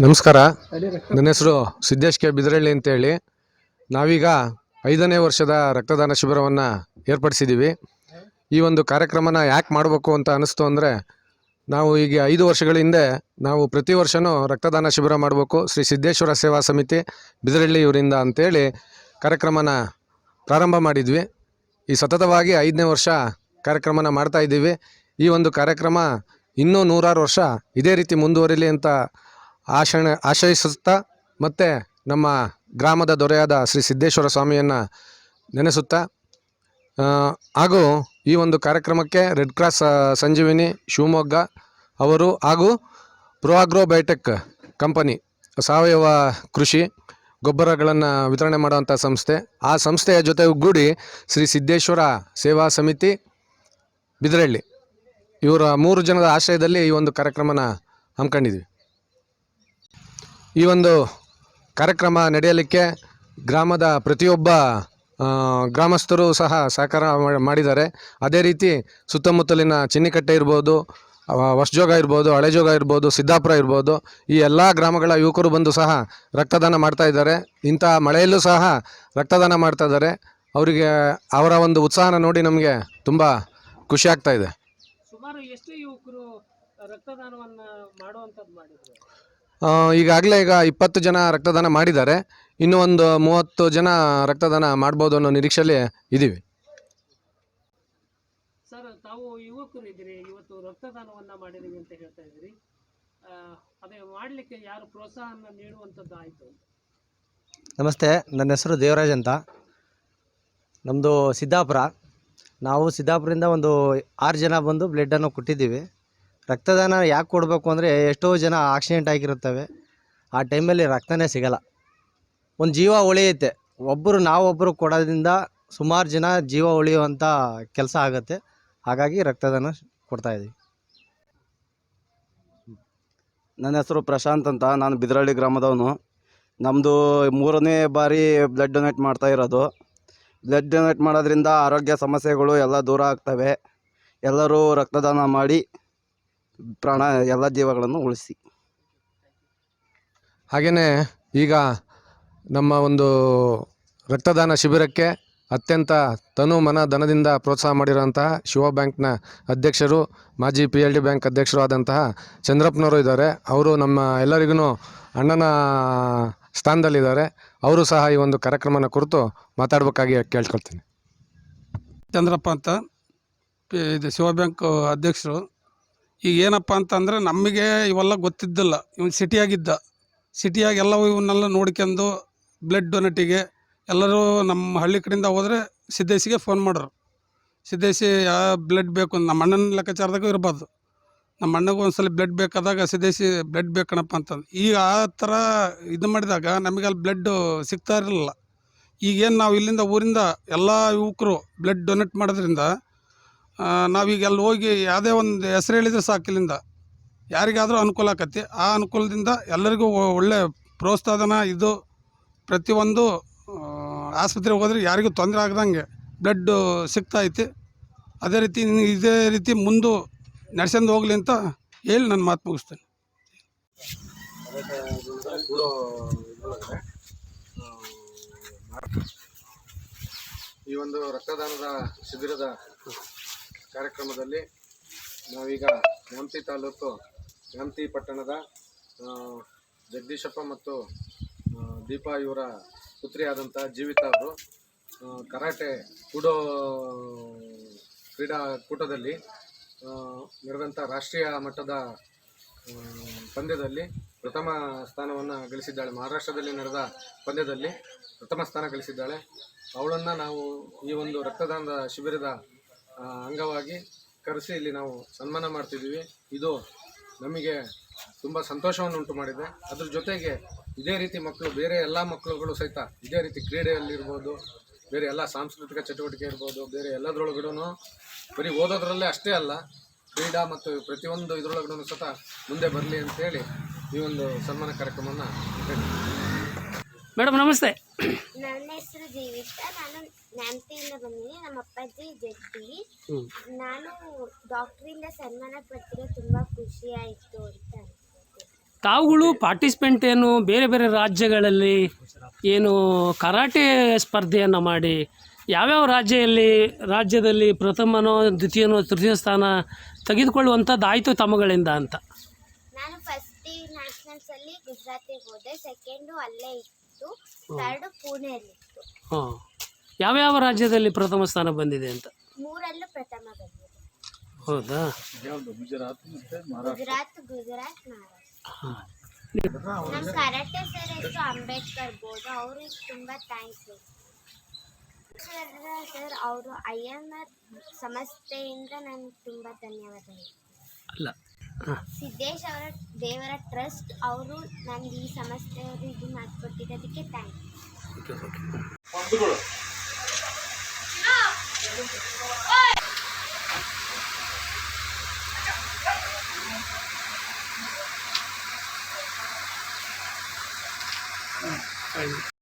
ನಮಸ್ಕಾರ. ನನ್ನ ಹೆಸರು ಸಿದ್ದೇಶ್ ಕೆ. ಬಿದರಳ್ಳಿ ಅಂತೇಳಿ. ನಾವೀಗ ಐದನೇ ವರ್ಷದ ರಕ್ತದಾನ ಶಿಬಿರವನ್ನು ಏರ್ಪಡಿಸಿದ್ದೀವಿ ಈ ಒಂದು ಕಾರ್ಯಕ್ರಮನ ಯಾಕೆ ಮಾಡಬೇಕು ಅಂತ ಅನಿಸ್ತು ಅಂದರೆ, ನಾವು ಈಗ ಐದು ವರ್ಷಗಳ ಹಿಂದೆ ನಾವು ಪ್ರತಿ ವರ್ಷವೂ ರಕ್ತದಾನ ಶಿಬಿರ ಮಾಡಬೇಕು. ಶ್ರೀ ಸಿದ್ದೇಶ್ವರ ಸೇವಾ ಸಮಿತಿ ಬಿದರಳ್ಳಿ ಇವರಿಂದ ಅಂತೇಳಿ ಕಾರ್ಯಕ್ರಮನ ಪ್ರಾರಂಭ ಮಾಡಿದ್ವಿ. ಈ ಸತತವಾಗಿ ಐದನೇ ವರ್ಷ ಕಾರ್ಯಕ್ರಮನ ಮಾಡ್ತಾ ಇದ್ದೀವಿ. ಈ ಒಂದು ಕಾರ್ಯಕ್ರಮ ಇನ್ನೂ ನೂರಾರು ವರ್ಷ ಇದೇ ರೀತಿ ಮುಂದುವರಿಲಿ ಅಂತ ಆಶಣ ಆಶಯಿಸುತ್ತಾ ಮತ್ತು ನಮ್ಮ ಗ್ರಾಮದ ದೊರೆಯಾದ ಶ್ರೀ ಸಿದ್ದೇಶ್ವರ ಸ್ವಾಮಿಯನ್ನು ನೆನೆಸುತ್ತಾ. ಹಾಗೂ ಈ ಒಂದು ಕಾರ್ಯಕ್ರಮಕ್ಕೆ ರೆಡ್ ಕ್ರಾಸ್ ಸಂಜೀವಿನಿ ಶಿವಮೊಗ್ಗ ಅವರು ಹಾಗೂ ಪ್ರೋಅಗ್ರೋ ಬಯೋಟೆಕ್ ಕಂಪನಿ ಸಾವಯವ ಕೃಷಿ ಗೊಬ್ಬರಗಳನ್ನು ವಿತರಣೆ ಮಾಡುವಂಥ ಸಂಸ್ಥೆ. ಆ ಸಂಸ್ಥೆಯ ಜೊತೆಗೂಡಿ ಶ್ರೀ ಸಿದ್ದೇಶ್ವರ ಸೇವಾ ಸಮಿತಿ ಬಿದರಳ್ಳಿ. ಇವರ ಮೂರು ಜನದ ಆಶ್ರಯದಲ್ಲಿ ಈ ಒಂದು ಕಾರ್ಯಕ್ರಮನ ಹಮ್ಮಿಕೊಂಡಿದ್ವಿ. ಈ ಒಂದು ಕಾರ್ಯಕ್ರಮ ನಡೆಯಲಿಕ್ಕೆ ಗ್ರಾಮದ ಪ್ರತಿಯೊಬ್ಬ ಗ್ರಾಮಸ್ಥರು ಸಹ ಸಹಕಾರ ಮಾಡಿದ್ದಾರೆ. ಅದೇ ರೀತಿ ಸುತ್ತಮುತ್ತಲಿನ ಚಿನ್ನಿಕಟ್ಟೆ ಇರ್ಬೋದು ಹೊಸಜೋಗ ಇರ್ಬೋದು, ಹಳೆಜೋಗ ಇರ್ಬೋದು, ಸಿದ್ದಾಪುರ ಇರ್ಬೋದು, ಈ ಎಲ್ಲ ಗ್ರಾಮಗಳ ಯುವಕರು ಬಂದು ಸಹ ರಕ್ತದಾನ ಮಾಡ್ತಾ ಇದ್ದಾರೆ. ಇಂಥ ಮಳೆಯಲ್ಲೂ ಸಹ ರಕ್ತದಾನ ಮಾಡ್ತಾ ಇದ್ದಾರೆ. ಅವರಿಗೆ, ಅವರ ಒಂದು ಉತ್ಸಾಹನ ನೋಡಿ ನಮಗೆ ತುಂಬ ಖುಷಿ ಆಗ್ತಾ ಇದೆ. ಸುಮಾರು ಎಷ್ಟು ಯುವಕರು ರಕ್ತದಾನವನ್ನು ಮಾಡುವಂಥದ್ದು ಮಾಡಿದ್ರು? ಈಗಾಗಲೇ ಈಗ ಇಪ್ಪತ್ತು ಜನ ರಕ್ತದಾನ ಮಾಡಿದ್ದಾರೆ. ಇನ್ನೂ ಒಂದು ಮೂವತ್ತು ಜನ ರಕ್ತದಾನ ಮಾಡ್ಬೋದು ಅನ್ನೋ ನಿರೀಕ್ಷೆಯಲ್ಲಿ ಇದ್ದೀವಿ ಸರ್ ತಾವು ಯುವಕರು ಇದ್ದೀರಿ. ಇವತ್ತು ರಕ್ತದಾನವನ್ನ ಮಾಡಿದೀವಿ ಅಂತ ಹೇಳ್ತಾ ಇದ್ದೀರಿ. ಆ, ಅದೇ ಮಾಡಲಿಕ್ಕೆ ಯಾರು ಪ್ರೋತ್ಸಾಹನ ನೀಡುವಂಥದ್ದು ಆಯಿತು? ನಮಸ್ತೆ. ನನ್ನ ಹೆಸರು ದೇವರಾಜ್ ಅಂತ. ನಮ್ಮದು ಸಿದ್ದಾಪುರ. ನಾವು ಸಿದ್ದಾಪುರದಿಂದ ಒಂದು ಆರು ಜನ ಬಂದು ಬ್ಲಡ್ಡನ್ನು ಕೊಟ್ಟಿದ್ದೀವಿ. ರಕ್ತದಾನ ಯಾಕೆ ಕೊಡಬೇಕು ಅಂದರೆ ಎಷ್ಟೋ ಜನ ಆಕ್ಸಿಡೆಂಟ್ ಆಗಿರುತ್ತವೆ. ಆ ಟೈಮಲ್ಲಿ ರಕ್ತನೇ ಸಿಗಲ್ಲ. ಒಂದು ಜೀವ ಉಳಿಯುತ್ತೆ. ಒಬ್ಬರು ನಾವೊಬ್ಬರು ಕೊಡೋದ್ರಿಂದ ಸುಮಾರು ಜನ ಜೀವ ಉಳಿಯುವಂಥ ಕೆಲಸ ಆಗುತ್ತೆ. ಹಾಗಾಗಿ ರಕ್ತದಾನ ಕೊಡ್ತಾಯಿದ್ದೀವಿ ನನ್ನ ಹೆಸರು ಪ್ರಶಾಂತ್ ಅಂತ. ನಾನು ಬಿದ್ರಳ್ಳಿ ಗ್ರಾಮದವನು. ನಮ್ಮದು ಮೂರನೇ ಬಾರಿ ಬ್ಲಡ್ ಡೊನೇಟ್ ಮಾಡ್ತಾ ಇರೋದು. ಬ್ಲಡ್ ಡೊನೇಟ್ ಮಾಡೋದ್ರಿಂದ ಆರೋಗ್ಯ ಸಮಸ್ಯೆಗಳು ಎಲ್ಲ ದೂರ ಆಗ್ತವೆ. ಎಲ್ಲರೂ ರಕ್ತದಾನ ಮಾಡಿ ಪ್ರಾಣ ಎಲ್ಲ ಜೀವಗಳನ್ನು ಉಳಿಸಿ. ಹಾಗೆಯೇ ಈಗ ನಮ್ಮ ಒಂದು ರಕ್ತದಾನ ಶಿಬಿರಕ್ಕೆ ಅತ್ಯಂತ ತನು ಮನ ಧನದಿಂದ ಪ್ರೋತ್ಸಾಹ ಮಾಡಿರೋಂತಹ ಶಿವ ಬ್ಯಾಂಕ್ನ ಅಧ್ಯಕ್ಷರು ಮಾಜಿ ಪಿ ಎಲ್ ಡಿ ಬ್ಯಾಂಕ್ ಅಧ್ಯಕ್ಷರು ಆದಂತಹ ಚಂದ್ರಪ್ಪನವರು ಇದ್ದಾರೆ. ಅವರು ನಮ್ಮ ಎಲ್ಲರಿಗೂ ಅಣ್ಣನ ಸ್ಥಾನದಲ್ಲಿದ್ದಾರೆ. ಅವರು ಸಹ ಈ ಒಂದು ಕಾರ್ಯಕ್ರಮನ ಕುರಿತು ಮಾತಾಡಬೇಕಾಗಿ ಕೇಳ್ಕೊಳ್ತೀನಿ. ಚಂದ್ರಪ್ಪ ಅಂತ ಪಿ- ಇದು ಶಿವ ಬ್ಯಾಂಕ್ ಅಧ್ಯಕ್ಷರು. ಈಗ ಏನಪ್ಪ ಅಂತಂದರೆ ನಮಗೆ ಇವೆಲ್ಲ ಗೊತ್ತಿದ್ದಿಲ್ಲ. ಇವನು ಸಿಟಿಯಾಗಿದ್ದ. ಸಿಟಿಯಾಗಿ ಎಲ್ಲವೂ ಇವನ್ನೆಲ್ಲ ನೋಡ್ಕೊಂಡು ಬ್ಲಡ್ ಡೊನೇಟಿಗೆ ಎಲ್ಲರೂ ನಮ್ಮ ಹಳ್ಳಿ ಕಡೆಯಿಂದ ಹೋದರೆ ಸಿದ್ದೇಶಿಗೆ ಫೋನ್ ಮಾಡೋರು. ಸಿದ್ದೇಶಿ ಯಾವ ಬ್ಲಡ್ ಬೇಕು ನಮ್ಮ ಅಣ್ಣನ ಲೆಕ್ಕಾಚಾರದಾಗೂ ಇರ್ಬಾರ್ದು. ನಮ್ಮ ಅಣ್ಣಗೂ ಒಂದ್ಸಲ ಬ್ಲಡ್ ಬೇಕಾದಾಗ ಸಿದ್ದೇಶಿ ಬ್ಲಡ್ ಬೇಕಣಪ್ಪ ಅಂತಂದು. ಈಗ ಆ ಥರ ಇದು ಮಾಡಿದಾಗ ನಮಗೆ ಅಲ್ಲಿ ಬ್ಲಡ್ಡು ಸಿಗ್ತಾ ಇರಲಿಲ್ಲ. ಈಗೇನು ನಾವು ಇಲ್ಲಿಂದ ಊರಿಂದ ಎಲ್ಲ ಯುವಕರು ಬ್ಲಡ್ ಡೊನೇಟ್ ಮಾಡೋದ್ರಿಂದ ನಾವೀಗ ಅಲ್ಲಿ ಹೋಗಿ ಯಾವುದೇ ಒಂದು ಹೆಸರು ಹೇಳಿದರೆ ಸಾಕು ಇಲ್ಲಿಂದ. ಯಾರಿಗಾದರೂ ಅನುಕೂಲ ಆಕತಿ. ಆ ಅನುಕೂಲದಿಂದ ಎಲ್ಲರಿಗೂ ಒಳ್ಳೆ ಪ್ರೋತ್ಸಾಹನ ಇದು ಪ್ರತಿಯೊಂದು ಆಸ್ಪತ್ರೆಗೆ ಹೋದ್ರೆ ಯಾರಿಗೂ ತೊಂದರೆ ಆಗದಂಗೆ ಬ್ಲಡ್ಡು ಸಿಗ್ತಾ ಐತಿ. ಅದೇ ರೀತಿ ಇದೇ ರೀತಿ ಮುಂದೆ ನಡೆಸಂದು ಹೋಗ್ಲಿ ಅಂತ ಹೇಳಿ ನನ್ನ ಮಾತು ಮುಗಿಸ್ತೇನೆ. ಈ ಒಂದು ರಕ್ತದಾನದ ಶಿಬಿರದ ಕಾರ್ಯಕ್ರಮದಲ್ಲಿ ನಾವೀಗ ನ್ಯಾಮತಿ ತಾಲೂಕು ನ್ಯಾಮತಿ ಪಟ್ಟಣದ ಜಗದೀಶಪ್ಪ ಮತ್ತು ದೀಪಾ ಇವರ ಪುತ್ರಿಯಾದಂಥ ಜೀವಿತ ಅವರು ಕರಾಟೆ ಕುಡೋ ಕ್ರೀಡಾಕೂಟದಲ್ಲಿ ನಡೆದಂಥ ರಾಷ್ಟ್ರೀಯ ಮಟ್ಟದ ಪಂದ್ಯದಲ್ಲಿ ಪ್ರಥಮ ಸ್ಥಾನವನ್ನು ಗಳಿಸಿದ್ದಾಳೆ. ಮಹಾರಾಷ್ಟ್ರದಲ್ಲಿ ನಡೆದ ಪಂದ್ಯದಲ್ಲಿ ಪ್ರಥಮ ಸ್ಥಾನ ಗಳಿಸಿದ್ದಾಳೆ. ಅವಳನ್ನು ನಾವು ಈ ಒಂದು ರಕ್ತದಾನದ ಶಿಬಿರದ ಅಂಗವಾಗಿ ಕರೆಸಿ ಇಲ್ಲಿ ನಾವು ಸನ್ಮಾನ ಮಾಡ್ತಿದ್ದೀವಿ. ಇದು ನಮಗೆ ತುಂಬ ಸಂತೋಷವನ್ನು ಉಂಟು ಮಾಡಿದೆ. ಅದ್ರ ಜೊತೆಗೆ ಇದೇ ರೀತಿ ಮಕ್ಕಳು, ಬೇರೆ ಎಲ್ಲ ಮಕ್ಕಳುಗಳು ಸಹಿತ ಇದೇ ರೀತಿ ಕ್ರೀಡೆಯಲ್ಲಿರ್ಬೋದು ಬೇರೆ ಎಲ್ಲ ಸಾಂಸ್ಕೃತಿಕ ಚಟುವಟಿಕೆ ಇರ್ಬೋದು, ಬೇರೆ ಎಲ್ಲದರೊಳಗಡೂ ಬರೀ ಓದೋದ್ರಲ್ಲೇ ಅಷ್ಟೇ ಅಲ್ಲ, ಕ್ರೀಡಾ ಮತ್ತು ಪ್ರತಿಯೊಂದು ಇದರೊಳಗಡೂ ಸಹ ಮುಂದೆ ಬರಲಿ ಅಂತೇಳಿ ಈ ಒಂದು ಸನ್ಮಾನ ಕಾರ್ಯಕ್ರಮವನ್ನು ಮೇಡಮ್ ನಮಸ್ತೆ. ನನ್ನ ಹೆಸರು ಜೀವಿತ. ನಾನು ನ್ಯಾಮ್ತಿಯಿಂದ ಬಂದಿನಿ ನಮ್ಮ ಅಪ್ಪಾಜಿ ಜಡ್ಡಿ ನಾನು ಡಾಕ್ಟ್ರಿಂದ ಸನ್ಮಾನ ತುಂಬ ಖುಷಿ ಆಯಿತು ಅಂತ ತಾವುಗಳು ಪಾರ್ಟಿಸಿಪೆಂಟ್ ಏನು ಬೇರೆ ಬೇರೆ ರಾಜ್ಯಗಳಲ್ಲಿ ಏನು ಕರಾಟೆ ಸ್ಪರ್ಧೆಯನ್ನು ಮಾಡಿ ಯಾವ್ಯಾವ ರಾಜ್ಯದಲ್ಲಿ ರಾಜ್ಯದಲ್ಲಿ ಪ್ರಥಮನೋ ದ್ವಿತೀಯನೋ ತೃತೀಯ ಸ್ಥಾನ ತೆಗೆದುಕೊಳ್ಳುವಂಥದ್ದು ಆಯಿತು ತಮ್ಮಗಳಿಂದ ಅಂತ? ನಾನು ಫಸ್ಟ್ ನ್ಯಾಷನಲ್ಸಲ್ಲಿ ಗುಜರಾತಿಗೆ ಹೋದೆ. ಸೆಕೆಂಡು ಅಲ್ಲೇ ಇತ್ತು. ಥರ್ಡ್ ಪುಣೆಯಲ್ಲಿತ್ತು ಯಾವ ಯಾವ ರಾಜ್ಯದಲ್ಲಿ ಪ್ರಥಮ ಸ್ಥಾನ ಬಂದಿದೆ ಅಂತ? ಮೂರಲ್ಲೂ ಪ್ರಥಮ ಬಂದಿದೆ. ಹೌದಾ? ಗುಜರಾತ್ ಗುಜರಾತ್ ಗುಜರಾತ್ ಮಹಾರಾಷ್ಟ್ರ. ನಮ್ ಕರಾಟೆ ಸರ್ ಹೆಸರು ಅಂಬೇಡ್ಕರ್ ಬೋರ್ಡ್. ಅವ್ರಿಗೆ ತುಂಬಾ ಥ್ಯಾಂಕ್ಸ್ ಸರ್ ಅವರು ಐ ಎಂ ಆರ್ ಸಂಸ್ಥೆಯಿಂದ ನನಗೆ ತುಂಬಾ ಧನ್ಯವಾದಗಳು. ಅಲ್ಲ. ಸಿದ್ದೇಶ್ ಅವರ ದೇವರ ಟ್ರಸ್ಟ್ ಅವರು ನನಗೆ ಈ ಸಂಸ್ಥೆಯವರು ಇದು ಮಾಡಿಕೊಟ್ಟಿದ್ದಕ್ಕೆ ಥ್ಯಾಂಕ್ಸ್ ಓಕೆ ಓಕೆ